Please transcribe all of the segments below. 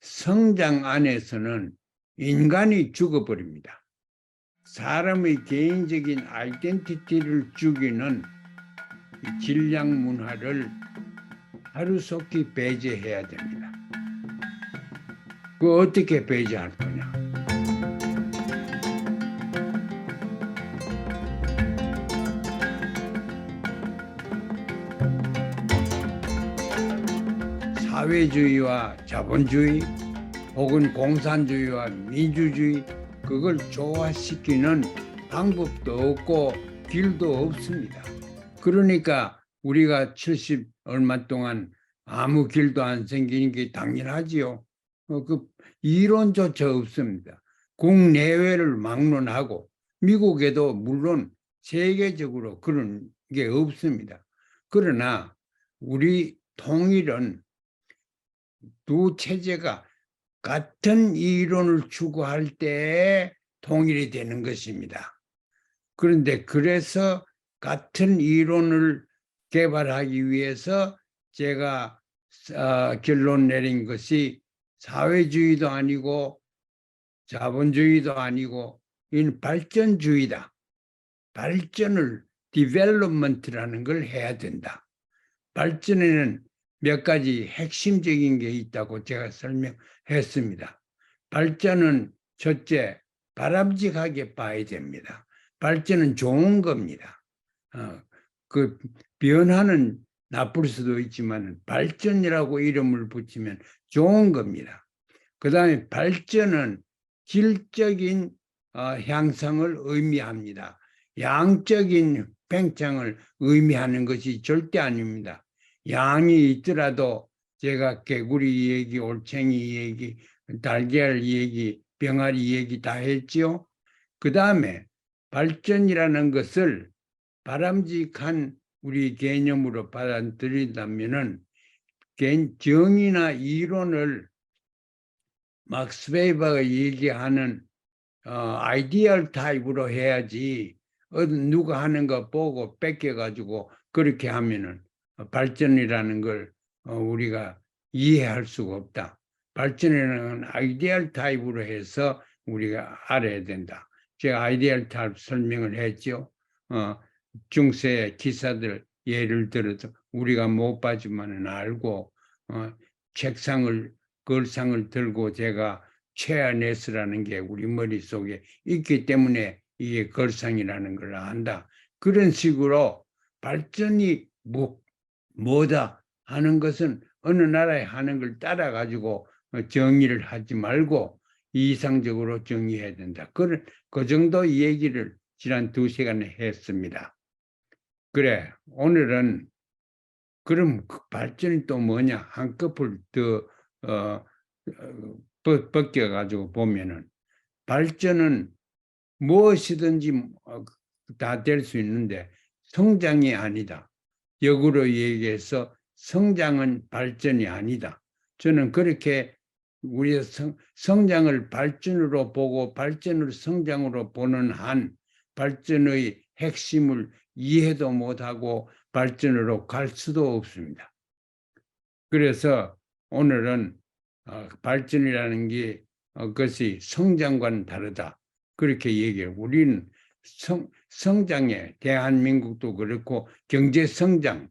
성장 안에서는 인간이 죽어버립니다. 사람의 개인적인 아이덴티티를 죽이는 이 질량 문화를 하루속히 배제해야 됩니다. 그 어떻게 배제할 거냐? 사회주의와 자본주의 혹은 공산주의와 민주주의 그걸 조화시키는 방법도 없고 길도 없습니다. 그러니까 우리가 70 얼마 동안 아무 길도 안 생기는 게 당연하지요. 어, 그 이론조차 없습니다. 국내외를 막론하고 미국에도 물론 세계적으로 그런 게 없습니다. 그러나 우리 통일은 두 체제가 같은 이론을 추구할 때 통일이 되는 것입니다. 그런데 그래서 같은 이론을 개발하기 위해서 제가 어, 결론 내린 것이 사회주의도 아니고 자본주의도 아니고 이 발전주의다. 발전을 디벨롭먼트라는 걸 해야 된다. 발전에는 몇 가지 핵심적인 게 있다고 제가 설명했습니다. 발전은 첫째 바람직하게 봐야 됩니다. 발전은 좋은 겁니다. 어, 그 변화는 나쁠 수도 있지만 발전이라고 이름을 붙이면 좋은 겁니다. 그 다음에 발전은 질적인 어, 향상을 의미합니다. 양적인 팽창을 의미하는 것이 절대 아닙니다. 양이 있더라도 제가 개구리 얘기, 올챙이 얘기, 달걀 얘기, 병아리 얘기 다 했지요. 그 다음에 발전이라는 것을 바람직한 우리 개념으로 받아들인다면은 정의나 이론을 막스 베이버가 얘기하는 어, 아이디얼 타입으로 해야지 어, 누가 하는 거 보고 뺏겨 가지고 그렇게 하면은 발전이라는 걸 어, 우리가 이해할 수가 없다. 발전이라는 아이디얼 타입으로 해서 우리가 알아야 된다. 제가 아이디얼 타입 설명을 했죠. 어, 중세 기사들 예를 들어서 우리가 못 봤지만은 알고 어, 책상을 걸상을 들고 제가 체아네스라는 게 우리 머릿속에 있기 때문에 이게 걸상이라는 걸 안다. 그런 식으로 발전이 뭐, 뭐다 하는 것은 어느 나라에 하는 걸 따라 가지고 정의를 하지 말고 이상적으로 정의해야 된다. 그, 그 정도 얘기를 지난 두 시간에 했습니다. 그래 오늘은 그럼 그 발전이 또 뭐냐 한꺼풀 더 어, 어, 벗겨 가지고 보면은 발전은 무엇이든지 어, 다될 수 있는데 성장이 아니다. 역으로 얘기해서 성장은 발전이 아니다. 저는 그렇게 우리의 성, 성장을 발전으로 보고 발전을 성장으로 보는 한 발전의 핵심을 이해도 못하고 발전으로 갈 수도 없습니다. 그래서 오늘은 어, 발전이라는 게 어, 그것이 성장과는 다르다. 그렇게 얘기해요. 우리는 성, 성장에 대한민국도 그렇고 경제 성장,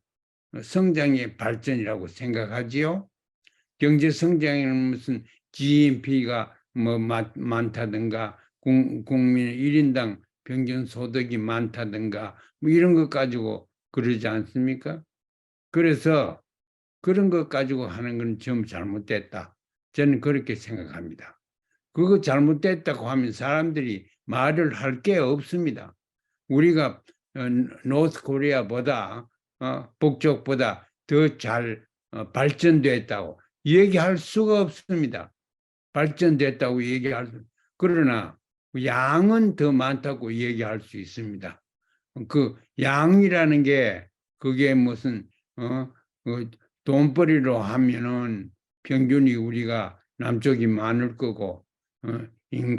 성장의 발전이라고 생각하지요. 경제 성장에는 무슨 GNP가 뭐 많다든가 국민 1인당 평균 소득이 많다든가 뭐 이런 것 가지고 그러지 않습니까? 그래서 그런 것 가지고 하는 건 좀 잘못됐다. 저는 그렇게 생각합니다. 그거 잘못됐다고 하면 사람들이 말을 할 게 없습니다. 우리가 노스 코리아보다 어, 북쪽보다 더잘 어, 발전됐다고 얘기할 수가 없습니다. 발전됐다고 얘기할 수. 그러나 양은 더 많다고 얘기할 수 있습니다. 그 양이라는 게 그게 무슨 어, 그 돈벌이로 하면은 평균이 우리가 남쪽이 많을 거고 어, 인,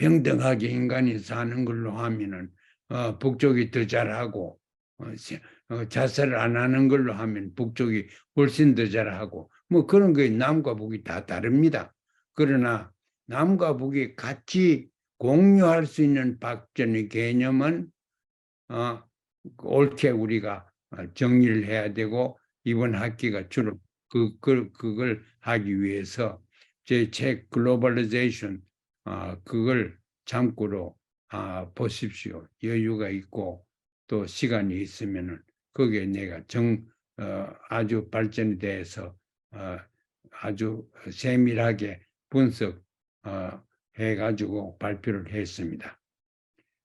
평등하게 인간이 사는 걸로 하면은 어, 북쪽이 더 잘하고 어, 어, 자살을 안 하는 걸로 하면 북쪽이 훨씬 더 잘하고 뭐 그런 게 남과 북이 다 다릅니다. 그러나 남과 북이 같이 공유할 수 있는 발전의 개념은 어, 옳게 우리가 정리를 해야 되고 이번 학기가 주로 그, 그 그걸 하기 위해서 제 책 글로벌리제이션 아 그걸 참고로 아 보십시오. 여유가 있고 또 시간이 있으면은 거기에 내가 정 어, 아주 발전에 대해서 어, 아주 세밀하게 분석 어, 해가지고 발표를 했습니다.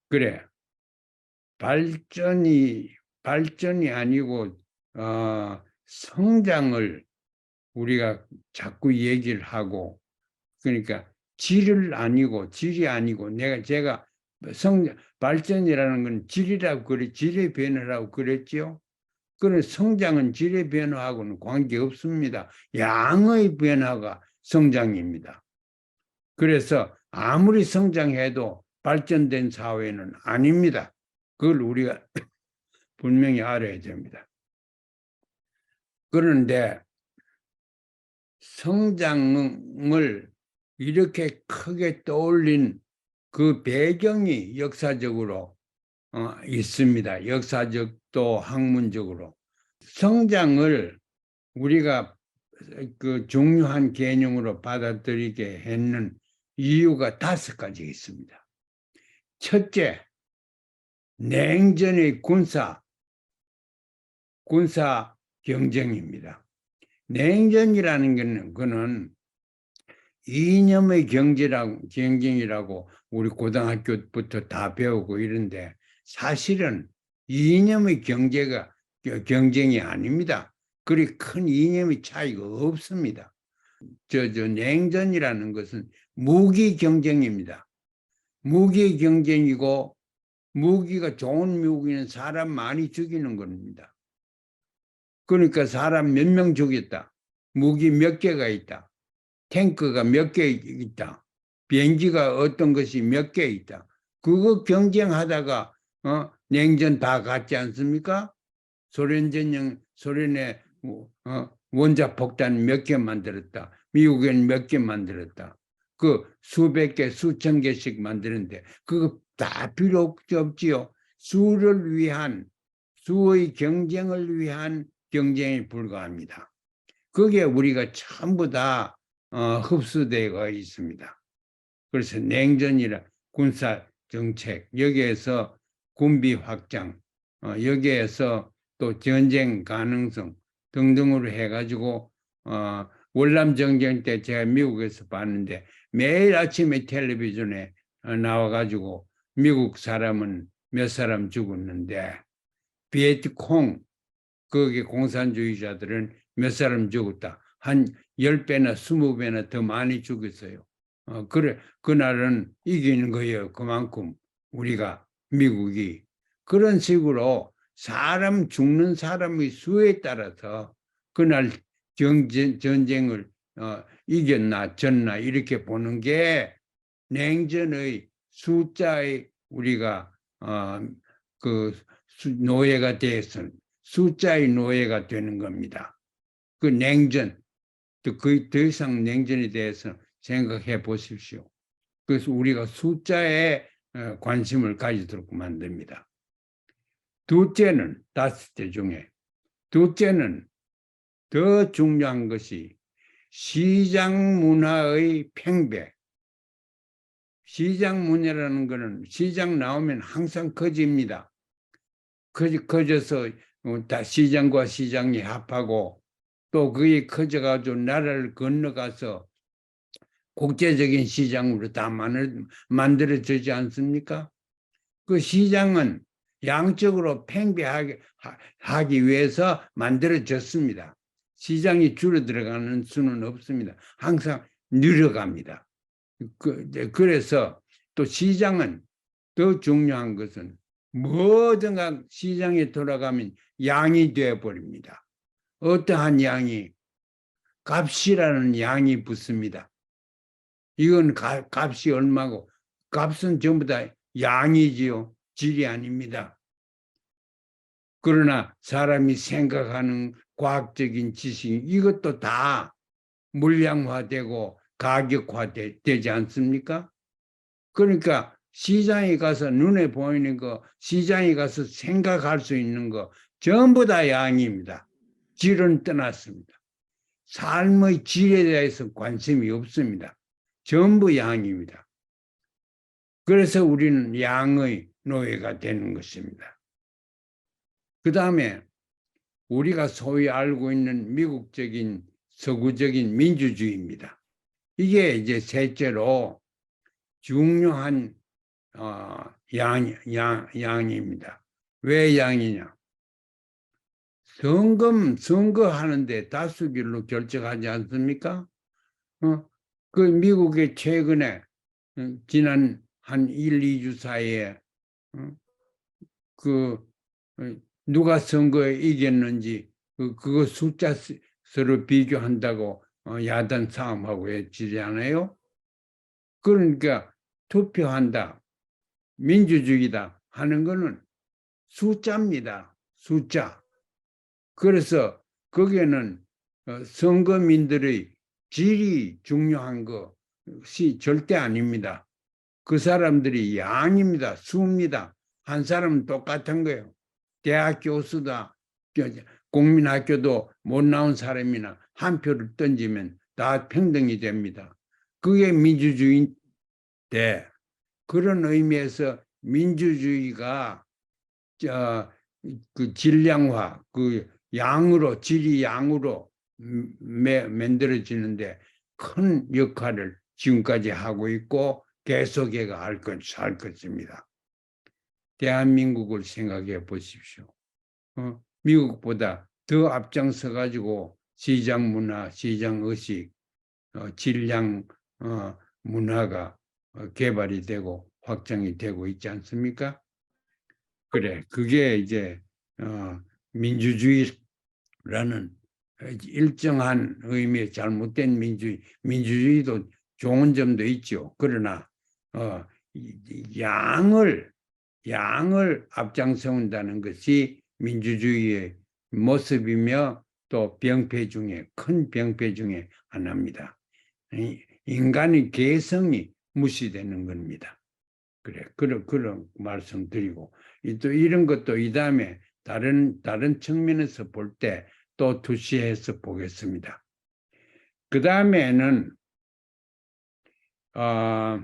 그래 발전이 발전이 아니고 어, 성장을 우리가 자꾸 얘기를 하고 그러니까 질을 아니고 질이 아니고 내가 제가 성 발전이라는 건 질이라고 그래 질의 변화라고 그랬지요. 그런 성장은 질의 변화하고는 관계 없습니다. 양의 변화가 성장입니다. 그래서 아무리 성장해도 발전된 사회는 아닙니다. 그걸 우리가 분명히 알아야 됩니다. 그런데 성장을 이렇게 크게 떠올린 그 배경이 역사적으로 어, 있습니다. 역사적도 학문적으로 성장을 우리가 그 중요한 개념으로 받아들이게 했는 이유가 다섯 가지 있습니다. 첫째, 냉전의 군사 군사 경쟁입니다. 냉전이라는 것은 이념의 경제라고 경쟁이라고 우리 고등학교부터 다 배우고 이런데 사실은 이념의 경제가 경쟁이 아닙니다. 그리 큰 이념의 차이가 없습니다. 저, 저 냉전이라는 것은 무기 경쟁입니다. 무기 경쟁이고 무기가 좋은 무기는 사람 많이 죽이는 겁니다. 그러니까 사람 몇 명 죽였다. 무기 몇 개가 있다. 탱크가 몇 개 있다. 비행기가 어떤 것이 몇 개 있다. 그거 경쟁하다가 어, 냉전 다 갔지 않습니까? 소련 전형 소련의 어, 원자 폭탄 몇 개 만들었다. 미국엔 몇 개 만들었다. 그 수백 개, 수천 개씩 만드는데 그거 다 필요 없지요. 수를 위한 수의 경쟁을 위한 경쟁에 불과합니다. 그게 우리가 전부 다 어, 흡수되어 있습니다. 그래서 냉전이라 군사 정책 여기에서 군비 확장 어, 여기에서 또 전쟁 가능성 등등으로 해가지고 어, 월남 정쟁 때 제가 미국에서 봤는데 매일 아침에 텔레비전에 어, 나와가지고 미국 사람은 몇 사람 죽었는데 비에트콩 거기 공산주의자들은 몇 사람 죽었다. 한 10배나 20배나 더 많이 죽었어요. 어, 그래, 그날은 이기는 거예요. 그만큼 우리가 미국이. 그런 식으로 사람 죽는 사람의 수에 따라서 그날 정전, 전쟁을 어, 이겼나 졌나 이렇게 보는 게 냉전의 숫자의 우리가 어, 그 노예가 돼서 숫자의 노예가 되는 겁니다. 그 냉전, 그더 이상 냉전에 대해서 생각해 보십시오. 그래서 우리가 숫자에 어, 관심을 가지도록 만듭니다. 둘째는 다섯 째 중에 둘째는 더 중요한 것이 시장 문화의 팽배. 시장 문화라는 것은 시장 나오면 항상 커집니다. 커져서 어, 다 시장과 시장이 합하고 또 그게 커져가지고 나라를 건너가서 국제적인 시장으로 다 만들어지지 않습니까? 그 시장은 양적으로 팽배하게 하기 위해서 만들어졌습니다. 시장이 줄어들어가는 수는 없습니다. 항상 늘어갑니다. 그, 그래서 또 시장은 더 중요한 것은 뭐든가 시장에 돌아가면 양이 되어 버립니다. 어떠한 양이 값이라는 양이 붙습니다. 이건 가, 값이 얼마고 값은 전부 다 양이지요. 질이 아닙니다. 그러나 사람이 생각하는 과학적인 지식 이것도 다 물량화되고 가격화되지 않습니까? 그러니까 시장에 가서 눈에 보이는 거, 시장에 가서 생각할 수 있는 거 전부 다 양입니다. 질은 떠났습니다. 삶의 질에 대해서 관심이 없습니다. 전부 양입니다. 그래서 우리는 양의 노예가 되는 것입니다. 그 다음에 우리가 소위 알고 있는 미국적인 서구적인 민주주의입니다. 이게 이제 셋째로 중요한 어, 양, 양, 양입니다. 왜 양이냐? 선거, 선거하는데 다수결로 결정하지 않습니까? 어? 그 미국의 최근에 어, 지난 한 1, 2주 사이에 어? 그 어, 누가 선거에 이겼는지 그, 그거 숫자 스- 서로 비교한다고 어, 야단 싸움하고 했지 않아요? 그러니까 투표한다, 민주주의다 하는 거는 숫자입니다. 숫자. 그래서 거기에는 어, 선거민들의 질이 중요한 것이 절대 아닙니다. 그 사람들이 양입니다. 수입니다. 한 사람은 똑같은 거예요. 대학 교수다, 국민학교도 못 나온 사람이나 한 표를 던지면 다 평등이 됩니다. 그게 민주주의인데 그런 의미에서 민주주의가 저, 그 질량화, 그 양으로 질이 양으로 음, 매- 만들어지는데 큰 역할을 지금까지 하고 있고 계속해 갈 것, 할 것입니다. 대한민국을 생각해 보십시오. 어, 미국보다 더 앞장서 가지고 시장 문화, 시장 의식, 어, 질량 어, 문화가 어, 개발이 되고 확장이 되고 있지 않습니까? 그래, 그게 이제 어, 민주주의 라는 일정한 의미의 잘못된 민주주의, 민주주의도 좋은 점도 있죠. 그러나 어, 양을 양을 앞장세운다는 것이 민주주의의 모습이며 또 병폐 중에 큰 병폐 중에 하나입니다. 이- 인간의 개성이 무시되는 겁니다. 그래, 그런 그런 말씀드리고 이- 또 이런 것도 이 다음에 다른 다른 측면에서 볼때 또 투시해서 보겠습니다. 그 다음에는 어,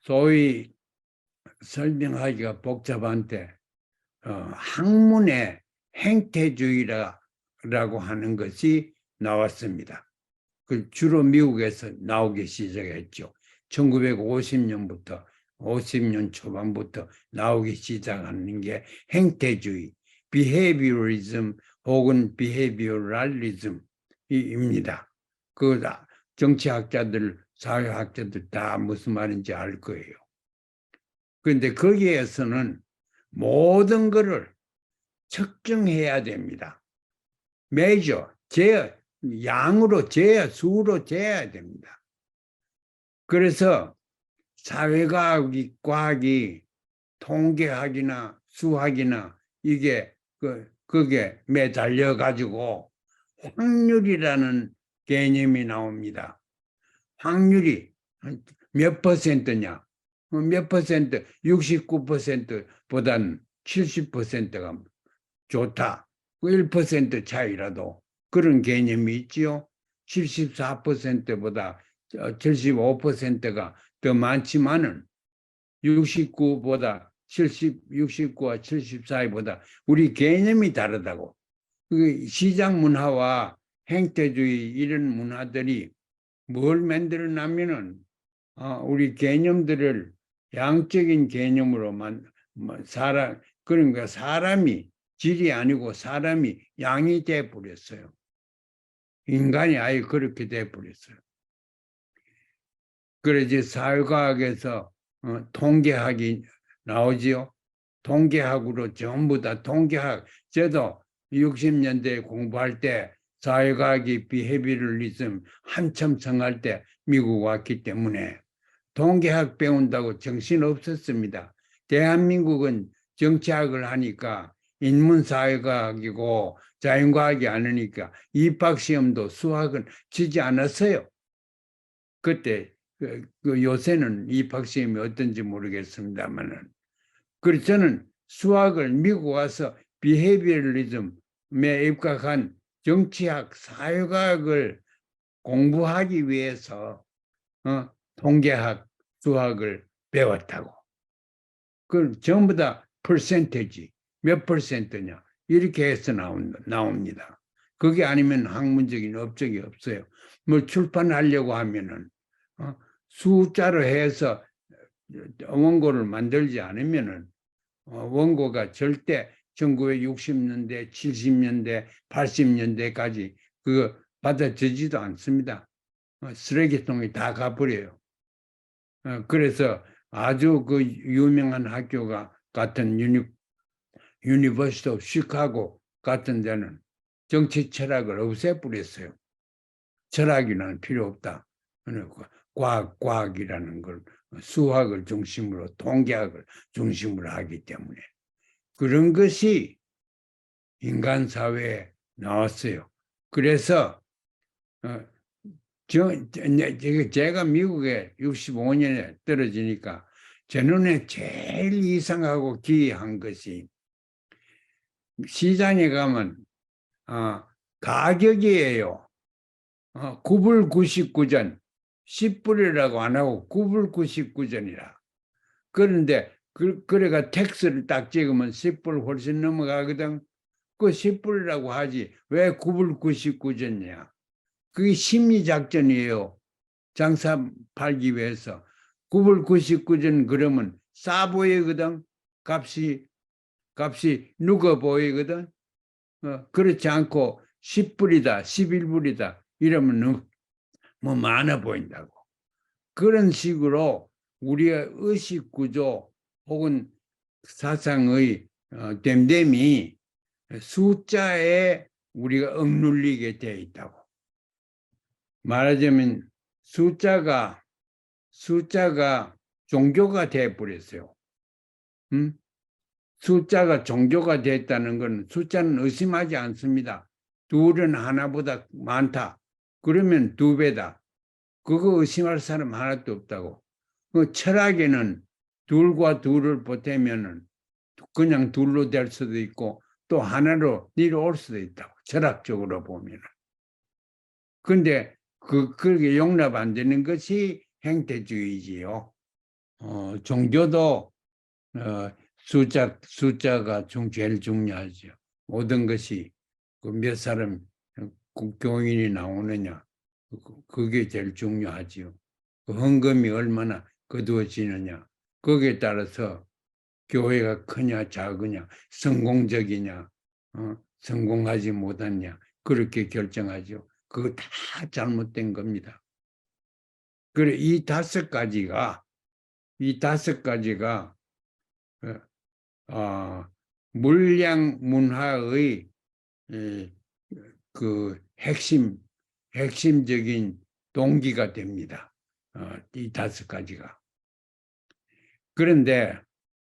소위 설명하기가 복잡한데 어, 학문의 행태주의라고 하는 것이 나왔습니다. 그 주로 미국에서 나오기 시작했죠. 1950년부터 50년 초반부터 나오기 시작하는 게 행태주의, behavioralism 혹은 behavioralism입니다. 그 다- 정치학자들, 사회학자들 다 무슨 말인지 알 거예요. 그런데 거기에서는 모든 것을 측정해야 됩니다. 메저, 재, 양으로 재, 수로 재야 됩니다. 그래서 사회과학이 과학이 통계학이나 수학이나 이게 그 그게 매달려 가지고 확률이라는 개념이 나옵니다. 확률이 몇 퍼센트냐? 어, 몇 퍼센트? 69%보다는 70%가 좋다. 그1% 차이라도 그런 개념이 있지요. 74%보다 75%가 더 많지만은 69보다 70, 69와 74보다 우리 개념이 다르다고. 그 시장 문화와 행태주의 이런 문화들이 뭘 만들어내면은 어, 우리 개념들을 양적인 개념으로만 뭐 사람 그러니까 사람이 질이 아니고 사람이 양이 돼 버렸어요. 인간이 아예 그렇게 돼 버렸어요. 그래서 사회과학에서 어, 통계학이 나오지요. 통계학으로 전부 다 통계학. 저도 60년대 공부할 때 사회과학이 비헤비럴리즘 한참 성할 때 미국 왔기 때문에 통계학 배운다고 정신 없었습니다. 대한민국은 정치학을 하니까 인문사회과학이고 자연과학이 아니니까 입학 시험도 수학은 지지 않았어요. 그때 그, 그 요새는 입학 시험이 어떤지 모르겠습니다만은 그래서 저는 수학을 미국 와서 비헤비얼리즘에 입학한 정치학, 사회과학을 공부하기 위해서 어, 통계학, 수학을 배웠다고. 그 전부 다 퍼센테지 몇 퍼센트냐 이렇게 해서 나온, 나옵니다. 그게 아니면 학문적인 업적이 없어요. 뭐 출판하려고 하면은 어, 숫자로 해서 원고를 만들지 않으면은 어, 원고가 절대 1960년대, 70년대, 80년대까지 그거 받아주지도 않습니다. 어, 쓰레기통에 다 가버려요. 어, 그래서 아주 그 유명한 학교가 같은 유니, 유니버시티 오브 시카고 같은 데는 정치 철학을 없애버렸어요. 철학이는 필요 없다. 과학, 과학이라는 걸 수학을 중심으로 통계학을 중심으로 하기 때문에 그런 것이 인간 사회에 나왔어요. 그래서 어, 저, 저, 제가 미국에 65년에 떨어지니까 제 눈에 제일 이상하고 기이한 것이 시장에 가면 어, 가격이에요. 어, 9불 99전 10불이라고 안 하고 9불 99전이라. 그런데 그, 그래가 텍스를 딱 찍으면 10불 훨씬 넘어가거든. 그 10불이라고 하지. 왜 9불 99전이야? 그게 심리작전이에요. 장사 팔기 위해서. 9불 99전 그러면 싸 보이거든. 값이, 값이 누가 보이거든. 어, 그렇지 않고 10불이다, 11불이다. 이러면 뭐 많아 보인다고. 그런 식으로 우리의 의식 구조 혹은 사상의 어, 됨됨이 숫자에 우리가 억눌리게 되어 있다고. 말하자면 숫자가 숫자가 종교가 되어 버렸어요. 음? 숫자가 종교가 됐다는 것은 숫자는 의심하지 않습니다. 둘은 하나보다 많다. 그러면 두 배다. 그거 의심할 사람 하나도 없다고. 그 철학에는 둘과 둘을 보태면은 그냥 둘로 될 수도 있고 또 하나로 내려올 수도 있다고. 철학적으로 보면은. 근데 그, 그렇게 용납 안 되는 것이 행태주의지요. 어, 종교도, 어, 숫자, 숫자가 중, 제일 중요하죠. 모든 것이 그 몇 사람 국교인이 나오느냐 그, 그게 제일 중요하지요. 그 헌금이 얼마나 거두어지느냐 거기에 따라서 교회가 크냐 작으냐 성공적이냐 어? 성공하지 못하냐 그렇게 결정하죠. 그거 다 잘못된 겁니다. 그래 이 다섯 가지가 이 다섯 가지가 어, 어, 물량 문화의 에, 그 핵심, 핵심적인 동기가 됩니다. 어, 이 다섯 가지가. 그런데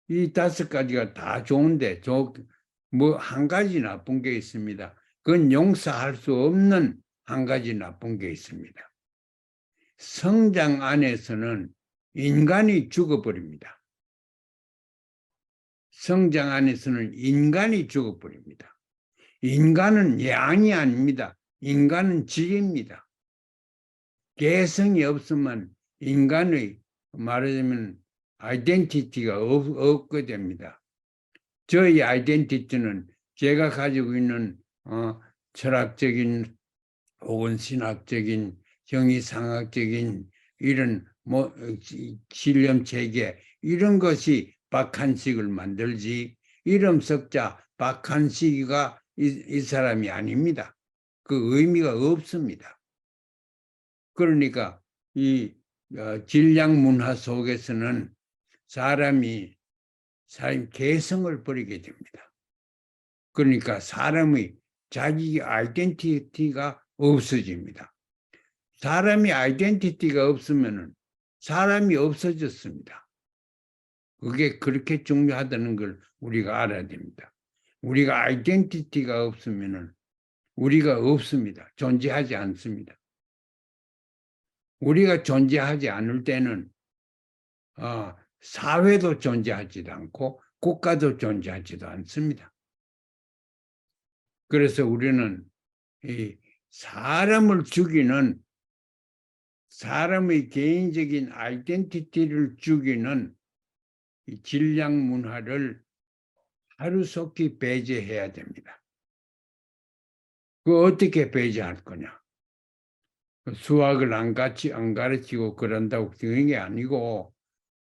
이 다섯 가지가 다 좋은데, 뭐 한 가지 나쁜 게 있습니다. 그건 용서할 수 없는 한 가지 나쁜 게 있습니다. 성장 안에서는 인간이 죽어버립니다. 성장 안에서는 인간이 죽어버립니다. 인간은 양이 아닙니다. 인간은 질입니다. 개성이 없으면 인간의 말하자면 아이덴티티가 없, 없게 됩니다. 저희 아이덴티티는 제가 가지고 있는 어, 철학적인 혹은 신학적인 형이상학적인 이런 뭐 신념 체계 이런 것이 박한식을 만들지 이름 석자 박한식이가 이, 이 사람이 아닙니다. 그 의미가 없습니다. 그러니까 이 어, 질량 문화 속에서는 사람이 사람 개성을 버리게 됩니다. 그러니까 사람의 자기 아이덴티티가 없어집니다. 사람이 아이덴티티가 없으면 사람이 없어졌습니다. 그게 그렇게 중요하다는 걸 우리가 알아야 됩니다. 우리가 아이덴티티가 없으면은 우리가 없습니다. 존재하지 않습니다. 우리가 존재하지 않을 때는 어, 사회도 존재하지도 않고 국가도 존재하지도 않습니다. 그래서 우리는 이 사람을 죽이는 사람의 개인적인 아이덴티티를 죽이는 이 질량 문화를 하루속히 배제해야 됩니다. 그 어떻게 배제할 거냐? 수학을 안 같이 안 가르치고 그런다고 되는 게 아니고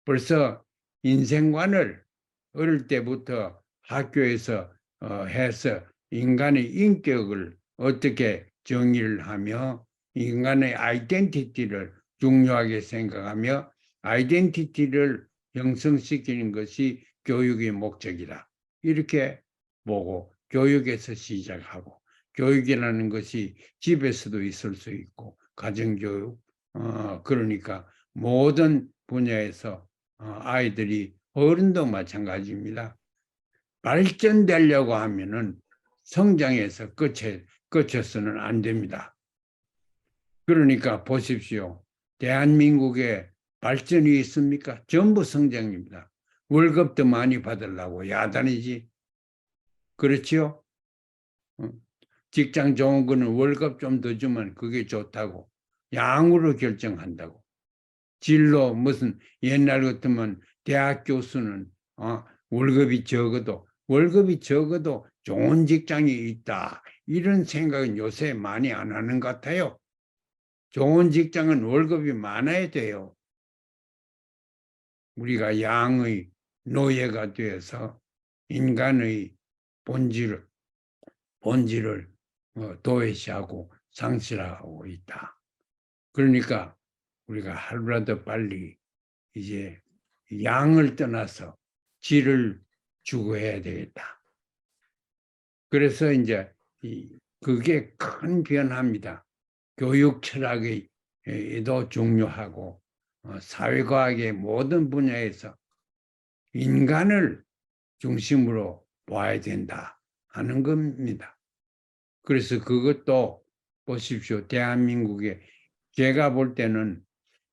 벌써 인생관을 어릴 때부터 학교에서 어, 해서 인간의 인격을 어떻게 정의를 하며 인간의 아이덴티티를 중요하게 생각하며 아이덴티티를 형성시키는 것이 교육의 목적이다. 이렇게 보고 교육에서 시작하고 교육이라는 것이 집에서도 있을 수 있고 가정교육 어, 그러니까 모든 분야에서 어, 아이들이 어른도 마찬가지입니다. 발전되려고 하면은 성장에서 끝에 끝쳐서는 안 됩니다. 그러니까 보십시오. 대한민국에 발전이 있습니까? 전부 성장입니다. 월급도 많이 받으려고 야단이지. 그렇지요? 어, 직장 좋은 거는 월급 좀 더 주면 그게 좋다고. 양으로 결정한다고. 진로 무슨 옛날 같으면 대학 교수는 어, 월급이 적어도 월급이 적어도 좋은 직장이 있다. 이런 생각은 요새 많이 안 하는 것 같아요. 좋은 직장은 월급이 많아야 돼요. 우리가 양의 노예가 되어서 인간의 본질을 본질을 어, 도외시하고 상실하고 있다. 그러니까 우리가 하루라도 빨리 이제 양을 떠나서 질을 추구해야 되겠다. 그래서 이제 그게 큰 변화입니다. 교육 철학에도 중요하고 어, 사회과학의 모든 분야에서 인간을 중심으로 봐야 된다 하는 겁니다. 그래서 그것도 보십시오. 대한민국에 제가 볼 때는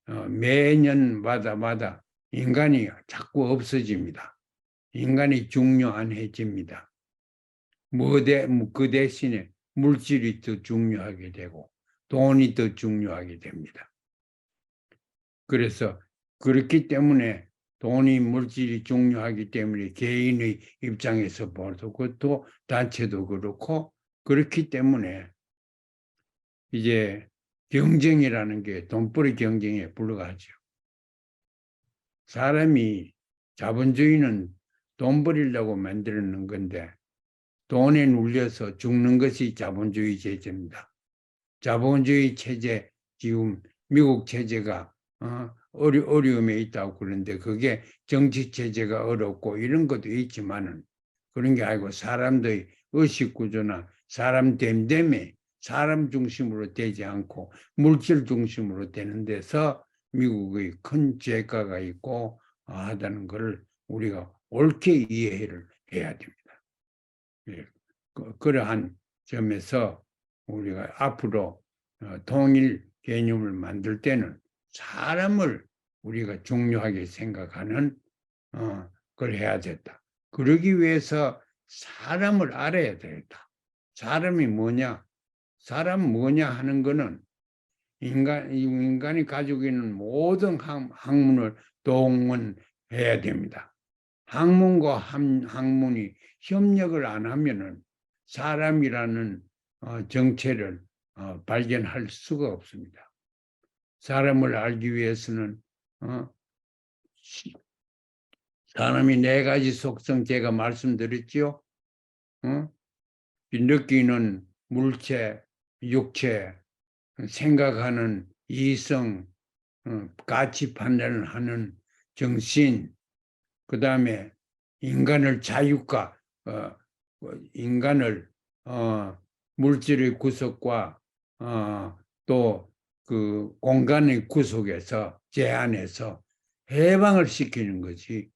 어, 매년마다 마다 인간이 자꾸 없어집니다. 인간이 중요한해집니다. 뭐그 대신에 물질이 더 중요하게 되고 돈이 더 중요하게 됩니다. 그래서 그렇기 때문에 돈이 물질이 중요하기 때문에 개인의 입장에서 봐도 그것도 단체도 그렇고 그렇기 때문에 이제 경쟁이라는 게 돈벌이 경쟁에 불과하죠. 사람이 자본주의는 돈 벌이려고 만드는 건데 돈에 눌려서 죽는 것이 자본주의 체제입니다. 자본주의 체제 지금 미국 체제가 어, 어려, 어려움에 있다고 그러는데 그게 정치 체제가 어렵고 이런 것도 있지만은 그런 게 아니고 사람들의 의식 구조나 사람 됨됨에 사람 중심으로 되지 않고 물질 중심으로 되는 데서 미국의 큰 죄가가 있고 하다는 것을 우리가 옳게 이해를 해야 됩니다. 예, 그, 그러한 점에서 우리가 앞으로 어, 통일 개념을 만들 때는 사람을 우리가 중요하게 생각하는 어, 걸 해야 됐다. 그러기 위해서 사람을 알아야 되겠다. 사람이 뭐냐? 사람 뭐냐 하는 거는 인간, 인간이 가지고 있는 모든 학문을 동원해야 됩니다. 학문과 학문이 협력을 안 하면은 사람이라는 어, 정체를 어, 발견할 수가 없습니다. 사람을 알기 위해서는 어, 사람이 네 가지 속성 제가 말씀드렸지요. 어? 느끼는 물체, 육체, 생각하는 이성, 어, 가치 판단을 하는 정신, 그 다음에 인간을 자유과, 어, 어, 인간을 어, 물질의 구석과 어, 또그 공간의 구속에서 제한해서 해방을 시키는 것이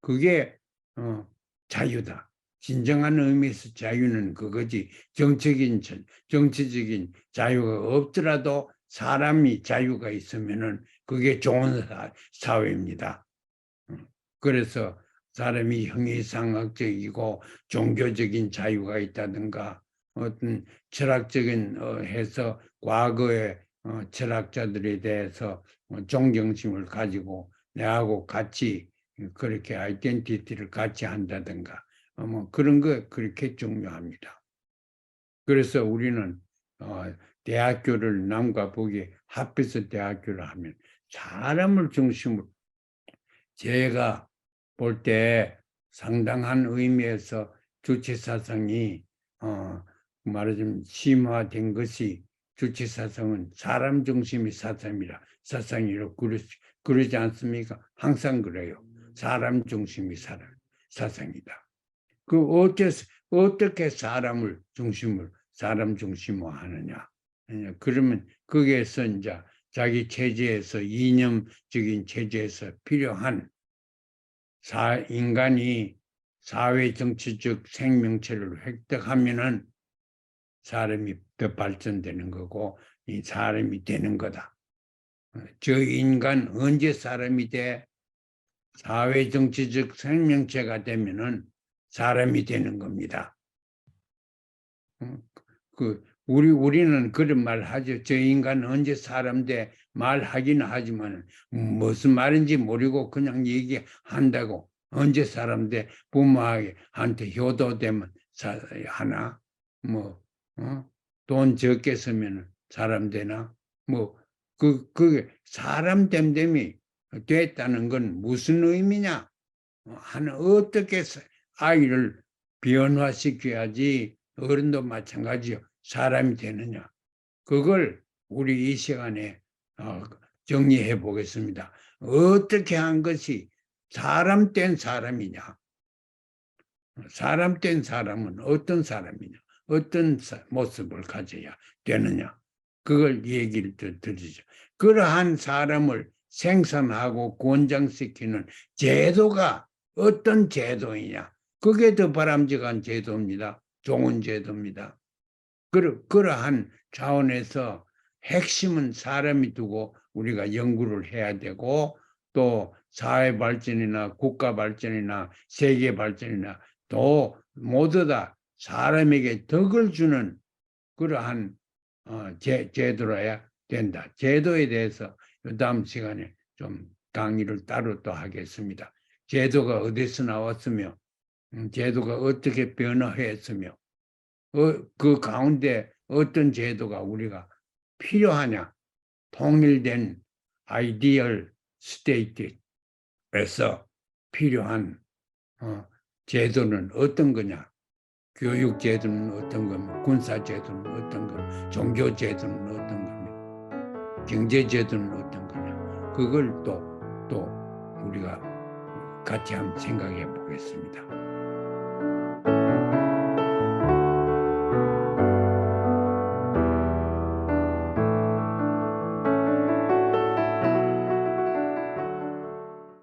그게 어, 자유다. 진정한 의미에서 자유는 그거지 정적인 자- 정치적인 자유가 없더라도 사람이 자유가 있으면은 그게 좋은 사- 사회입니다. 음, 그래서 사람이 형이상학적이고 종교적인 자유가 있다든가 어떤 철학적인 어, 해서 과거의 어, 철학자들에 대해서 어, 존경심을 가지고 내하고 같이 그렇게 아이덴티티를 같이 한다든가 어, 뭐 그런 거 그렇게 중요합니다. 그래서 우리는 어, 대학교를 남과 북이 합해서 대학교를 하면 사람을 중심으로 제가 볼 때 상당한 의미에서 주체사상이 어, 말하자면 심화된 것이 주체사상은 사람 중심의 사상이라 사상이라고 그러, 그러지 않습니까? 항상 그래요. 사람 중심의 사람 사상이다. 그 어째 어떻게 사람을 중심을 사람 중심으로 하느냐? 예, 그러면 거기에서 이제 자기 체제에서 이념적인 체제에서 필요한 사 인간이 사회 정치적 생명체를 획득하면은 사람이 더 발전되는 거고 이 사람이 되는 거다. 어, 저 인간 언제 사람이 돼? 사회 정치적 생명체가 되면은 사람이 되는 겁니다. 어, 그 우리 우리는 그런 말 하죠. 저 인간 언제 사람 돼 말하기는 하지만 무슨 말인지 모르고 그냥 얘기한다고 언제 사람 돼 부모한테 효도되면 사, 하나 뭐 어? 돈 적게 쓰면 사람 되나? 뭐 그 그게 사람 됨됨이 됐다는 건 무슨 의미냐? 어, 하는 어떻게 사- 아이를 변화시켜야지 어른도 마찬가지요. 사람이 되느냐? 그걸 우리 이 시간에 어, 정리해 보겠습니다. 어떻게 한 것이 사람 된 사람이냐? 사람 된 사람은 어떤 사람이냐 어떤 사- 모습을 가져야 되느냐? 그걸 얘기를 드- 드리죠. 그러한 사람을 생산하고 권장시키는 제도가 어떤 제도이냐? 그게 더 바람직한 제도입니다. 좋은 제도입니다. 그러, 그러한 차원에서 핵심은 사람이 두고 우리가 연구를 해야 되고 또 사회 발전이나 국가 발전이나 세계 발전이나 또 모두 다 사람에게 덕을 주는 그러한 어, 제, 제도로야 된다. 제도에 대해서 이 다음 시간에 좀 강의를 따로 또 하겠습니다. 제도가 어디서 나왔으며 음, 제도가 어떻게 변화했으며 어, 그 가운데 어떤 제도가 우리가 필요하냐 통일된 아이디얼 스테이트에서 필요한 어, 제도는 어떤 거냐 교육 제도는 어떤 거며 군사 제도는 어떤 거 종교 제도는 어떤 거며 경제 제도는 어떤 거냐 그걸 또 또 우리가 같이 한번 생각해 보겠습니다.